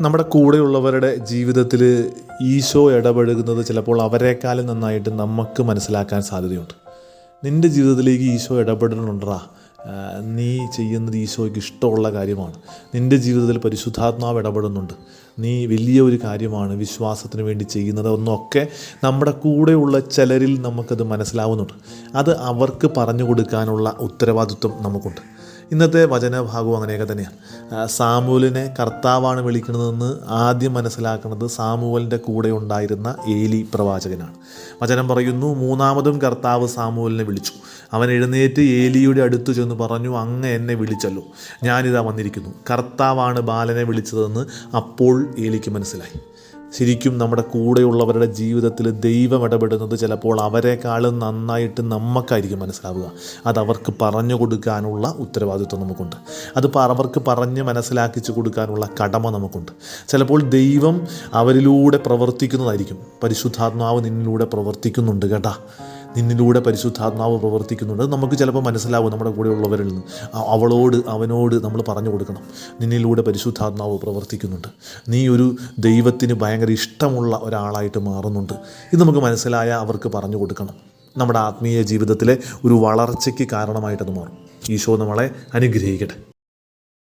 നമ്മുടെ കൂടെയുള്ളവരുടെ ജീവിതത്തിൽ ഈശോ ഇടപഴകുന്നത് ചിലപ്പോൾ അവരെക്കാളും നന്നായിട്ട് നമുക്ക് മനസ്സിലാക്കാൻ സാധ്യതയുണ്ട്. നിന്റെ ജീവിതത്തിലേക്ക് ഈശോ ഇടപെടുന്നുണ്ടാ നീ ചെയ്യുന്നത് ഈശോയ്ക്ക് ഇഷ്ടമുള്ള കാര്യമാണ്. നിന്റെ ജീവിതത്തിൽ പരിശുദ്ധാത്മാവ് ഇടപെടുന്നുണ്ട്. നീ വലിയ ഒരു കാര്യമാണ് വിശ്വാസത്തിന് വേണ്ടി ചെയ്യുന്നത് ഒന്നൊക്കെ നമ്മുടെ കൂടെയുള്ള ചിലരിൽ നമുക്കത് മനസ്സിലാവുന്നുണ്ട്. അത് അവർക്ക് പറഞ്ഞു കൊടുക്കാനുള്ള ഉത്തരവാദിത്വം നമുക്കുണ്ട്. ഇന്നത്തെ വചനഭാഗവും അങ്ങനെയൊക്കെ തന്നെയാണ്. സാമൂലിനെ കർത്താവാണ് വിളിക്കുന്നതെന്ന് ആദ്യം മനസ്സിലാക്കുന്നത് സാമുവലിന്റെ കൂടെ ഉണ്ടായിരുന്ന ഏലി പ്രവാചകനാണ്. വചനം പറയുന്നു മൂന്നാമതും കർത്താവ് സാമുവലിനെ വിളിച്ചു. അവൻ എഴുന്നേറ്റ് ഏലിയുടെ അടുത്ത് ചെന്ന് പറഞ്ഞു അങ്ങ് എന്നെ വിളിച്ചല്ലോ. ഞാനിതാ വന്നിരിക്കുന്നു. കർത്താവാണ് ബാലനെ വിളിച്ചതെന്ന് അപ്പോൾ ഏലിക്ക് മനസ്സിലായി. ശരിക്കും നമ്മുടെ കൂടെയുള്ളവരുടെ ജീവിതത്തിൽ ദൈവം ഇടപെടുന്നത് ചിലപ്പോൾ അവരെക്കാളും നന്നായിട്ട് നമുക്കായിരിക്കും മനസ്സിലാവുക. അത് അവർക്ക് പറഞ്ഞു കൊടുക്കാനുള്ള ഉത്തരവാദിത്വം നമുക്കുണ്ട്. അത് അവർക്ക് പറഞ്ഞ് മനസ്സിലാക്കിച്ചു കൊടുക്കാനുള്ള കടമ നമുക്കുണ്ട്. ചിലപ്പോൾ ദൈവം അവരിലൂടെ പ്രവർത്തിക്കുന്നതായിരിക്കും. പരിശുദ്ധാത്മാവ് നിന്നിലൂടെ പ്രവർത്തിക്കുന്നുണ്ട് കേട്ടാ. നിന്നിലൂടെ പരിശുദ്ധാത്മാവ് പ്രവർത്തിക്കുന്നുണ്ട്. നമുക്ക് ചിലപ്പോൾ മനസ്സിലാവും നമ്മുടെ കൂടെയുള്ളവരിൽ നിന്ന്. അവളോട് അവനോട് നമ്മൾ പറഞ്ഞു കൊടുക്കണം. നിന്നിലൂടെ പരിശുദ്ധാത്മാവ് പ്രവർത്തിക്കുന്നുണ്ട്. നീ ഒരു ദൈവത്തിന് ഭയങ്കര ഇഷ്ടമുള്ള ഒരാളായിട്ട് മാറുന്നുണ്ട്. ഇത് നമുക്ക് മനസ്സിലായ അവർക്ക് പറഞ്ഞു കൊടുക്കണം. നമ്മുടെ ആത്മീയ ജീവിതത്തിലെ ഒരു വളർച്ചയ്ക്ക് കാരണമായിട്ടത് മാറും. ഈശോ നമ്മളെ അനുഗ്രഹിക്കട്ടെ.